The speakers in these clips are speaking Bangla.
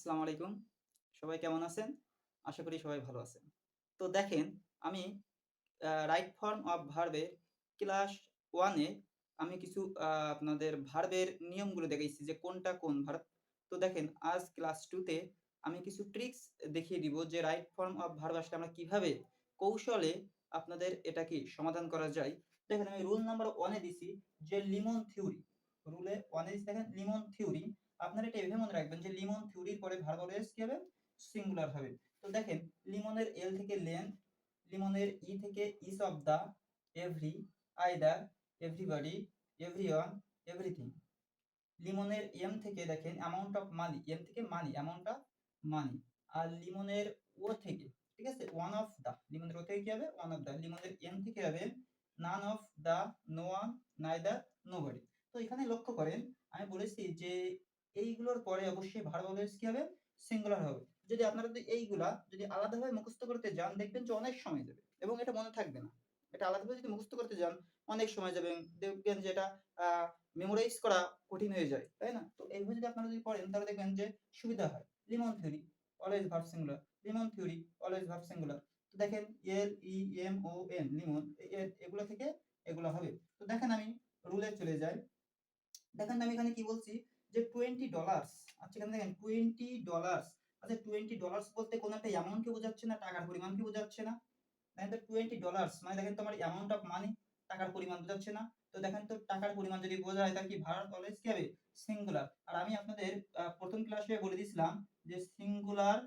আসসালামু আলাইকুম। সবাই কেমন আছেন? আশা করি সবাই ভালো আছেন। তো দেখেন, আমি রাইট ফর্ম অফ ভার্বের ক্লাস ওয়ানে আমি কিছু আপনাদের ভার্বের নিয়মগুলো দেখাইছি যে কোনটা কোন ভার্ব তো দেখেন, আজ ক্লাস টুতে আমি কিছু ট্রিক্স দেখিয়ে দিব যে রাইট ফর্ম অফ ভার্ব আসলে আমরা কীভাবে কৌশলে আপনাদের এটা কি সমাধান করা যায়। দেখেন, আমি রুল নাম্বার ওয়ানে দিছি যে লিমন থিওরি রুলে ওয়ানে দিছি, দেখেন লিমন থিওরি আপনারা এটা এভাবে মনে রাখবেন যে লিমন থিওরির পরে ভার্ব অলওয়েজ কি হবে। সিঙ্গুলার হবে তো দেখেন লিমনের এল থেকে লেন্থ লিমনের ই থেকে each of the every either everybody everyone everything লিমনের M থেকে দেখেন অ্যামাউন্ট অফ মানি এম থেকে মানি অ্যামাউন্ট অফ মানি আর লিমনের ও থেকে, ঠিক আছে? ওয়ান অফ দা লিমনের ও থেকে কি হবে? ওয়ান অফ দা লিমনের এম থেকে হবে none of the no one neither nobody তো এখানে লক্ষ্য করেন, আমি বলেছি যে এইগুলোর পরে অবশ্যই ভার্ব কি হবে? সিঙ্গুলার হবে। যদি আপনারা যদি এইগুলা যদি আলাদাভাবে মুখস্থ করতে যান, দেখবেন যে অনেক সময় যাবে এবং এটা মনে থাকবে না। এটা আলাদাভাবে যদি মুখস্থ করতে যান, অনেক সময় যাবে দেখবেন যে এটা মেমোরাইজ করা কঠিন হয়ে যায়, তাই না? তো এইভাবে যদি আপনারা যদি পড়েন, তাহলে দেখবেন যে সুবিধা হয়। LEMON theory always verb singular LEMON theory always verb singular তো দেখেন, L, E, M, O, N LEMON এগুলো থেকে এগুলো হবে। তো দেখেন আমি রুলে চলে যাই। দেখেন আমি এখানে কি বলছি? যে টোয়েন্টি ডলার্স আচ্ছা এখানে দেখেন টোয়েন্টি ডলার্স আচ্ছা টোয়েন্টি ডলার্স বলতে কোনো একটা অ্যামাউন্টকে বোঝাচ্ছে না, টাকার পরিমাণকে বোঝাচ্ছে না? দেখেন তো টোয়েন্টি ডলার্স মানে দেখেন তোমার অ্যামাউন্ট অফ মানি টাকার পরিমাণ বোঝাচ্ছে না। তো দেখেন তো টাকার পরিমাণ যদি বোঝায় তাহলে কি ভার্ব অলওয়েজ কি হবে? সিঙ্গুলার আর আমি আপনাদের প্রথম ক্লাসে বলে দিয়েছিলাম যে সিঙ্গুলার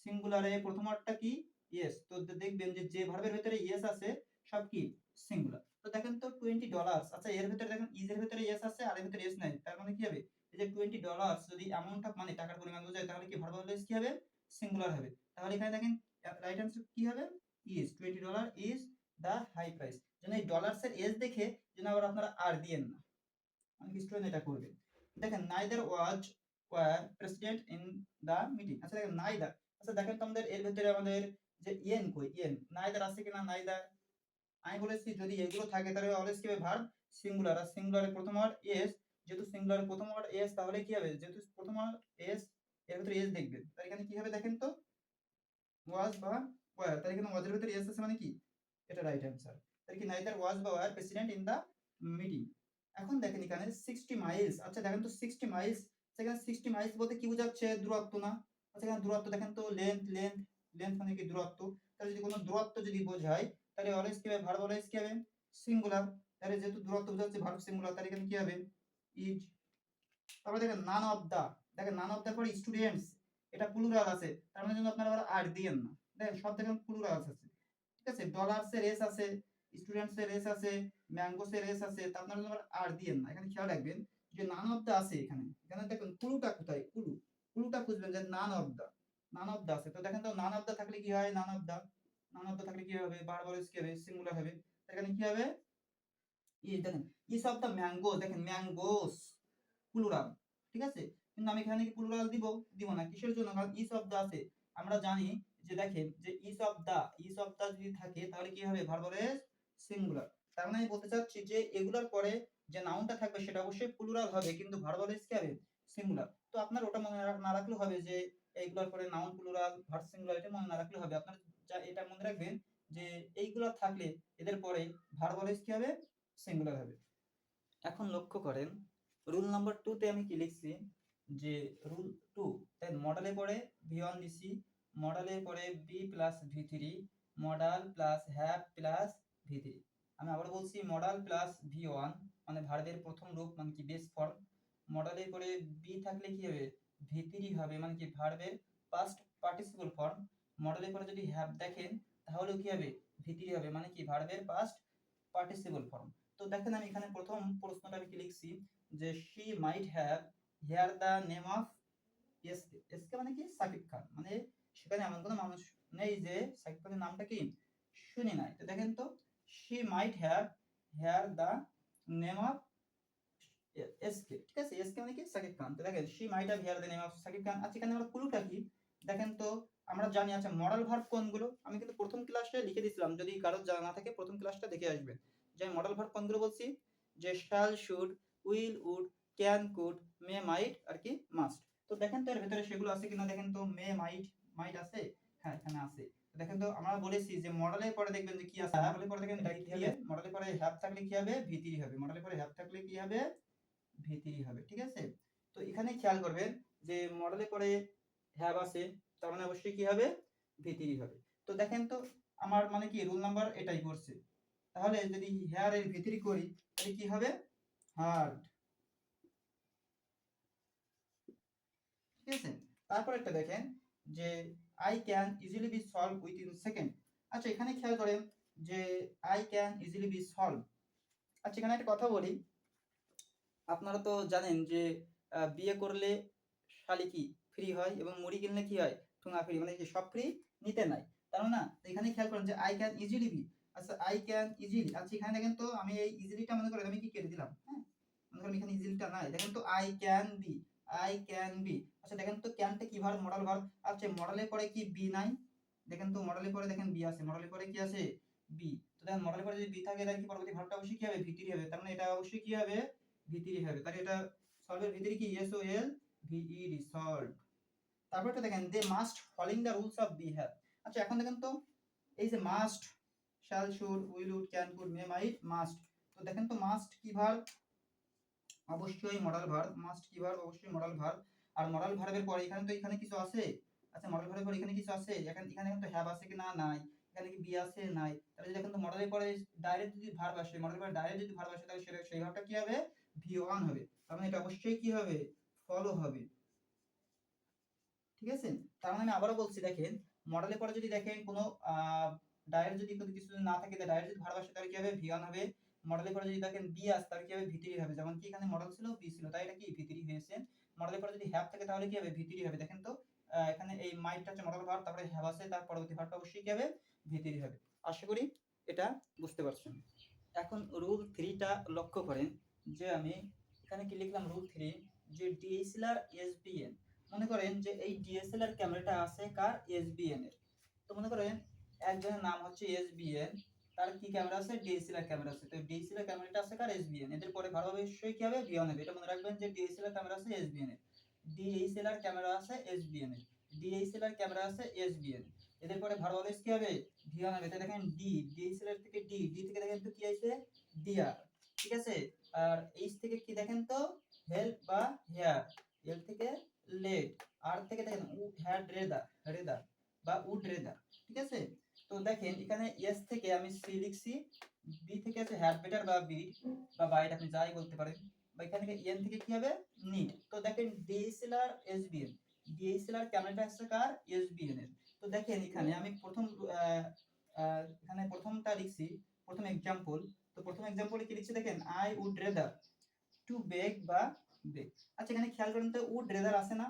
সিঙ্গুলারে প্রথম ওয়ার্ডটা কি? ইয়েস তো দেখবেন যে যে ভার্বের ভিতরে ইয়েস আছে, সব কি? সিঙ্গুলার তো দেখেন তো টোয়েন্টি ডলার্স আচ্ছা এর ভিতরে দেখেন ইজের ভিতরে ইয়েস আছে, আর এর ভিতরে ইয়েস নাই। তার মানে কি হবে? এই যে টোয়েন্টি ডলার্স যদি অ্যামাউন্ট অফ মানে টাকার পরিমাণ বোঝায়, তাহলে কি ভার্ব অলওয়েজ কি হবে? সিঙ্গুলার হবে। তাহলে এখানে দেখেন রাইট আনসার কি হবে? Is twenty dollar is the high price যেন এই ডলার্স এর এজ দেখে যেন আবার আপনারা আর দিয়েন না। অনেক স্টুডেন্ট এটা করবে। দেখেন neither was were president in the meeting আচ্ছা দেখেন নাইদার আচ্ছা দেখেন তো আমাদের এর ভিতরে আমাদের যে ইয়েন কই? ইয়েন নাইদার আছে কিনা? নাইদার আমি বলেছি যদি এগুলো থাকে, তাহলে অলওয়েজ কি হবে? ভার্ব সিঙ্গুলার আর সিঙ্গুলারের প্রথম ওয়ার্ড এস যেহেতু সিঙ্গুলারের প্রথম ওয়ার্ড এস তাহলে কি হবে? যেহেতু প্রথম ওয়ার্ড এস এর ভিতরে এস দেখবেন তাহলে এখানে কি হবে দেখেন তো? ওয়াজ বা ওয়ার তাহলে এখানে ওয়াজের ভিতরে এস আছে মানে কি? এটা রাইট অ্যান্সার তাহলে কি নাইদার ওয়াজ বা were president in the meeting এখন দেখেন এখানে সিক্সটি মাইলস আচ্ছা দেখেন তো সিক্সটি মাইলস সেখানে সিক্সটি মাইলস বলতে কি বোঝাচ্ছে? দূরত্ব না। আচ্ছা এখানে দূরত্ব দেখেন তো লেন্থ লেন্থ লেন্থ মানে কি দূরত্ব? তাহলে যদি কোনো দূরত্ব যদি বোঝায় তাহলে অলওয়েজ কি হবে ভার্ব অলওয়েজ কি হবে সিঙ্গুলার তাহলে যেহেতু দূরত্ব বোঝাচ্ছে ভার্ব সিঙ্গুলার তাহলে এখানে কি হবে? ইজ তারপরে দেখেন নান অফ দা দেখেন নান অফ দা পরে স্টুডেন্টস এটা প্লুরাল আছে তার মানে জন্য আপনারা আবার আর দিয়েন না। দেখেন সব দেখেন প্লুরাল আছে। ঠিক আছে? ডলার্স এর এস আছে স্টুডেন্টস এর এস আছে ম্যাঙ্গোস এর এস আছে তা আপনারা আবার আর দিয়েন না। এখানে খেয়াল রাখবেন যে নান অফ দা আছে এখানে। এখানে দেখুন কুলুটা কোথায়? কুলু। কুলুটা খুঁজবেন যে নান অফ দা নান অফ দা আছে। তো দেখেন তো নান অফ দা থাকলে কি হয়? নান অফ দা নান অফ থাকলে কি হবে? বারবার কি হবে? সিঙ্গুলার হবে। এখানে কি হবে? ই দেখেন ইস অফ দা ম্যাঙ্গো দেখেন ম্যাঙ্গোস প্লুরাল ঠিক আছে? কিন্তু আমি এখানে কি প্লুরাল দিব? দিব না। কিসের জন্য? কারণ ইস অফ দা আছে। আমরা জানি যে দেখেন, যে each of the is of দা যদি থাকে, তাহলে কি হবে? ভার্ব সিঙ্গুলার তার মানে আমি বলতে চাচ্ছি যে এগুলোর পরে যে নাউনটা থাকবে, সেটা অবশ্যই প্লুরাল হবে, কিন্তু ভার্ব অলওয়েজ কি হবে? সিঙ্গুলার তো আপনার ওটা মনে না রাখলে হবে যে এইগুলোর পরে নাউন প্লুরাল ভার্ব সিঙ্গুলার এটা মনে না রাখলে হবে। আপনার যা এটা মনে রাখবেন যে এইগুলো থাকলে এদের পরে ভার্ব কি হবে? সিঙ্গুলার হবে। এখন লক্ষ্য করেন রুল নাম্বার টুতে আমি কি লিখছি? যে রুল টু তাই মডেলে পরে ভি ওয়ান দিছি মডেলে পরে B plus V three modal plus have plus V three আমি আবার বলছি মডাল প্লাস ভি ওয়ান মানে ভার্বের প্রথম রূপ মানে কি বেস ফর্ম মডেলে পরে বি থাকলে কি হবে? ভি থ্রি হবে মানে কি ভার্বের পাস্ট পার্টিসিপল ফর্ম মডেলে পরে যদি হ্যাভ দেখেন, তাহলেও কি হবে? ভি হবে। মানে কি? ভার্বের পাস্ট পার্টিসিপল ফর্ম তো দেখেন আমি এখানে প্রথম প্রশ্নটা আমি কি লিখছি? যে she might have hear the name of SK SK মানে কি? সাকিব খান। মানে সেখানে এমন কোনো মানুষ নেই যে সাকিব খানের নামটা কি? শুনি নাই। তো দেখেন তো she might have hear the name of SK ঠিক আছে? এসকে মানে কি? সাকিব খান। তো দেখেন she might have hear the name of Sakib Khan. আচ্ছা এখানে আমরা ক্লুটা কি? দেখেন তো আমরা জানি আচ্ছা মডেল ভার্ব কোনগুলো? আমি কিন্তু প্রথম ক্লাসে লিখে দিয়েছিলাম, যদি কারোর জানা না থাকে প্রথম ক্লাসটা দেখে আসবেন যে আমি মডেল ভার্ব কোনগুলো বলছি? যে shall should will would can could may might আর কি মাস্ট তো দেখেন তো এর ভেতরে সেগুলো আছে কিনা? দেখেন তো মে মাইট মাইট আছে? হ্যাঁ এখানে আছে। দেখেন তো আমরা বলেছি যে মডেলের পরে দেখবেন যে কি আছে? মডেলের পরে দেখবেন এটা কি হবে? মডেলের পরে হ্যাভ থাকলে কি হবে? ভিতরি হবে। মডেলের পরে হ্যাভ থাকলে কি হবে? ভিতরি হবে। ঠিক আছে? তো এখানে খেয়াল করবেন যে মডেলের পরে হ্যাভ আছে। তার মানে অবশ্যই কি হবে? ভিতরি হবে। তো দেখেন তো, আমার মানে কি রুল নাম্বার এটাই করছে তাহলে যদি হেয়ার এর ভিতরি করি, তাহলে কি হবে? হার্ড ঠিক আছে? তারপর একটা দেখেন যে I can easily be solve within second আচ্ছা এখানে খেয়াল করেন যে I can easily be solve আচ্ছা এখানে একটা কথা বলি। আপনারা তো জানেন যে বিয়ে করলে শালি কি? ফ্রি হয় এবং মুড়ি কিনলে কি হয়? ফ্রি মানে কি সব ফ্রি নিতে নাই। তার না এখানে খেয়াল করেন যে আই ক্যান ইজিলি বি আচ্ছা আই ক্যান ইজিলি আচ্ছা এখানে দেখেন তো আমি এই ইজিলিটা মনে করেন আমি কি কেটে দিলাম হ্যাঁ? মনে করেন এখানে ইজিলিটা নাই, দেখেন তো I can be I can be আচ্ছা দেখেন তো ক্যানটা কি ভার মডেল ভার আচ্ছা মডেলের পরে কি বি নাই? দেখেন তো মডেলের পরে দেখেন বি আছে মডেলের পরে কি আছে? বি তো দেখেন মডেলের পরে যদি বি থাকে, তাহলে কি পরবর্তী ভার্বটা অবশ্যই কি হবে? ভিতরি হবে, তার মানে এটা অবশ্যই কি হবে? ভিতরি হবে, তাহলে এটা সলভের ভিতরে কি? এস ও এল ভিই সলভ তারপর একটা দেখেন they must following the rules of be have আচ্ছা এখন দেখেন তো, এই যে must shall should will would can could may might must তো দেখেন তো মাস্ট কি ভার্ব অবশ্যই মডেল ভার্ব মাস্ট কি ভার্ব অবশ্যই মডেল ভার্ব আর মডেল ভার্বের পরে এখানে তো এখানে কিছু আছে? আচ্ছা মডেল ভার্বের পরে এখানে কিছু আছে? এখানে এখানে কিন্তু হ্যাভ আছে কি না? নাই। এখানে কি বি আছে? নাই। তাহলে যদি তো মডেলের পরে ডাইরেক্ট যদি ভার্ব আসে মডেলের পরে ডাইরেক্ট যদি ভার্ব আসে, তাহলে সেটা সেই ভার্বটা কি হবে? ভি ওয়ান হবে। তার মানে এটা অবশ্যই কি হবে? ফলো হবে। ঠিক আছে? তার মানে আমি আবারও বলছি, দেখেন মডেলের পরে যদি দেখেন কোনো ডাইরেক্ট যদি কোনো কিছু না থাকে ডাইরেক্ট যদি ভার্ব আসে তাহলে কি হবে? ভি ওয়ান হবে। মডেলের পরে যদি দেখেন বি আসে, তাহলে কি হবে? ভিতরি হবে। যেমন কি এখানে মডেল ছিল বি ছিল, তাই এটা কি? ভিতরি হয়েছে। মডেলের পরে যদি হ্যাপ থাকে, তাহলে কি হবে? ভিতরি হবে। দেখেন তো এখানে এই মাইটটা হচ্ছে মডেল ভার্ব তারপরে হ্যাভ আছে, তার পরবর্তী ভার্বটা অবশ্যই কি হবে? ভিতরি হবে। আশা করি এটা বুঝতে পারছেন। এখন রুল থ্রিটা লক্ষ্য করেন যে আমি এখানে কি লিখলাম? রুল থ্রি যে ডিএসএলআর এসবিএন মনে করেন যে এই ডিএসএলআর ক্যামেরাটা আছে কার? এসবিএন এর। তো মনে করেন একজনের নাম হচ্ছে এসবিএন তার কি ক্যামেরা আছে? ডিএসএলআর ক্যামেরা আছে। তো ডিএসএলআর ক্যামেরাটা আছে কার? এসবিএন এদের পরে ভালো অবশ্যই কি হবে? ভিওন হবে। এটা মনে রাখবেন যে ডিএসএলআর ক্যামেরা আছে এসবিএন এর। ডিএসএলআর ক্যামেরা আছে এসবিএন এর। ডিএসএলআর ক্যামেরা আছে এসবিএন এদের পরে ভালো অলওয়েজ কি হবে? ভিওন হবে। এটা দেখেন ডি ডিএসএলআর থেকে ডি ডি থেকে দেখেন তো কি আছে ডিআর ঠিক আছে? আর এইচ থেকে কি দেখেন তো? হেল্প বা হেয়ার এল থেকে লেট আর থেকে দেখেন, উ হ্যাড রেদার রেদার বা উড রেদার ঠিক আছে? তো দেখেন, এখানে এস থেকে আমি সি লিখছি বি থেকে আছে হ্যাড বেটার বা বি বা বাইট, আপনি যাই বলতে পারেন। বা এখানে থেকে এন থেকে কি হবে? নিড তো দেখেন ডিএসএলআর এসবিএন ডিএসএলআর ক্যামেরাটা আসছে কার? এসবিএন এর। তো দেখেন, এখানে আমি প্রথম এখানে প্রথমটা লিখছি, প্রথম এক্সাম্পল তো প্রথম এক্সাম্পলে কি লিখছি দেখেন? I would rather to bake বা বেক আচ্ছা এখানে খেয়াল করেন তো উড রেদার আছে না?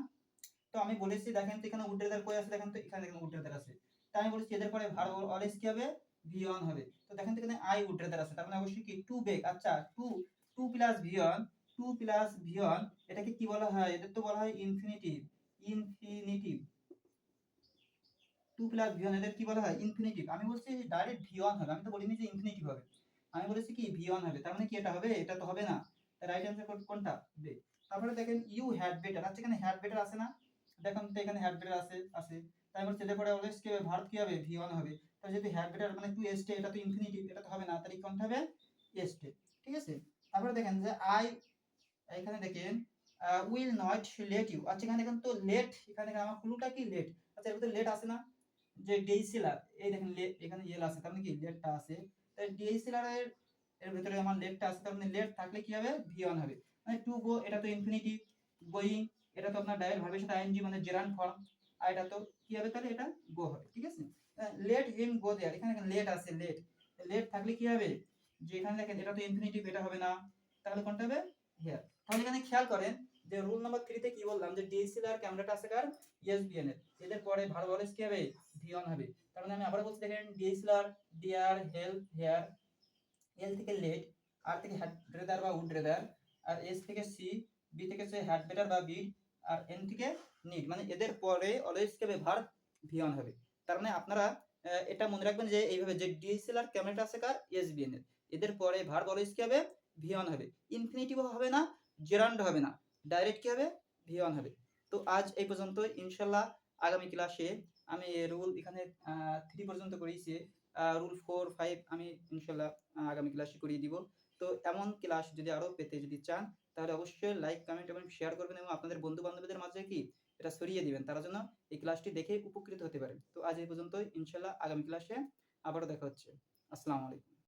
তো আমি বলেছি, দেখেন তো এখানে উড রেদার কই আছে? দেখেন তো এখানে দেখেন উড রেদার আছে। তাই আমি বলেছি, এদের পরে ভার্ব অলওয়েজ কি হবে? ভি অন হবে। তো দেখেন তো এখানে আই উড রেদার আছে। তার মানে অবশ্যই কি? টু বেক আচ্ছা to to plus V one to plus V one এটাকে কি বলা হয়? এদের তো বলা হয় infinitive infinitive to plus V এদের কি বলা হয়? ইনফিনিটিভ আমি বলছি ডাইরেক্ট ভি ওয়ান হবে। আমি তো বলিনি যে ইনফিনিটিভ হবে। আমি বলেছি কি? ভি ওয়ান হবে। তার মানে কি এটা হবে? এটা তো হবে না। রাইট অ্যান্সার কোনটা? বে তারপরে দেখেন ইউ হ্যাড বেটার আচ্ছা এখানে হ্যাড বেটার আছে না? দেখেন তো এখানে হ্যাড বেটার আছে আছে। তাই সেটা পরে অলওয়েজ কি হবে ভার্ব কি হবে? ভি ওয়ান হবে। তাহলে যদি হ্যাড বেটার মানে টু এসটে এটা তো ইনফিনিটিভ এটা তো হবে না। তাহলে কোনটা হবে? এসটে ঠিক আছে? তারপরে দেখেন যে আই এখানে দেখেন উইল নট লেট ইউ আচ্ছা এখানে দেখেন তো লেট এখানে আমার ক্লুটা কি লেট আচ্ছা এর লেট আছে না? যে ডিএসএলআর এই দেখেন এখানে ইয়েল আছে। তার মানে কি? লেটটা আছে। তাই ডিএসএলআর এর এর ভিতরে আমার লেটটা আছে, তার মানে লেট থাকলে কি হবে? ভি অন হবে। মানে টু গো এটা তো ইনফিনিটিভ গোয়িং এটা তো আপনার ডাইরেক্ট ভার্বের সাথে আইএনজি মানে জেরান্ড ফর্ম আর এটা তো কি হবে তাহলে? এটা গো হবে, ঠিক আছে? লেট হিম গো দেয়ার এখানে লেট আছে লেট লেট থাকলে কি হবে? যে এখানে দেখেন এটা তো ইনফিনিটিভ এটা হবে না, তাহলে কোনটা হবে? হিয়ার তাহলে এখানে খেয়াল করেন যে রুল নাম্বার থ্রিতে কি বললাম? যে ডিএসএলআর ক্যামেরাটা আছে কার? ইএসবিএন এর। এদের পরে ভার্ব অলওয়েজ কি হবে? ভি অন হবে। তার মানে আমি আবার বলছি, দেখেন DSLR dare help hear L থেকে লেট আর থেকে হ্যাড ব্রেদার বা উড রেদার আর এস থেকে সি বি থেকে সে হ্যাড বেটার বা বিড আর এন থেকে নিড মানে এদের পরে অলওয়েজ কি হবে ভার্ব ভি হবে। তার মানে আপনারা এটা মনে রাখবেন যে এইভাবে যে ডিএসএলআর ক্যামেরাটা আছে কার? এসবিএন এর। এদের পরে ভার্ব অলওয়েজ কি হবে? ভি অন হবে। ইনফিনিটিভ হবে না জেরান্ড হবে না। ডাইরেক্ট কি হবে? ভিয়ন হবে। তো আজ এই পর্যন্ত ইনশাল্লাহ আগামী ক্লাসে আমি রুল এখানে থ্রি পর্যন্ত করিয়েছি। রুল ফোর ফাইভ আমি ইনশাল্লাহ আগামী ক্লাসে করিয়ে দিব। তো এমন ক্লাস যদি আরও পেতে যদি চান, তাহলে অবশ্যই লাইক কমেন্ট এবং শেয়ার করবেন এবং আপনাদের বন্ধু বান্ধবীদের মাঝে কি এটা ছড়িয়ে দিবেন, তারা যেন এই ক্লাসটি দেখে উপকৃত হতে পারে তো আজ এই পর্যন্ত ইনশাল্লাহ আগামী ক্লাসে আবারও দেখা হচ্ছে। আসসালামু আলাইকুম।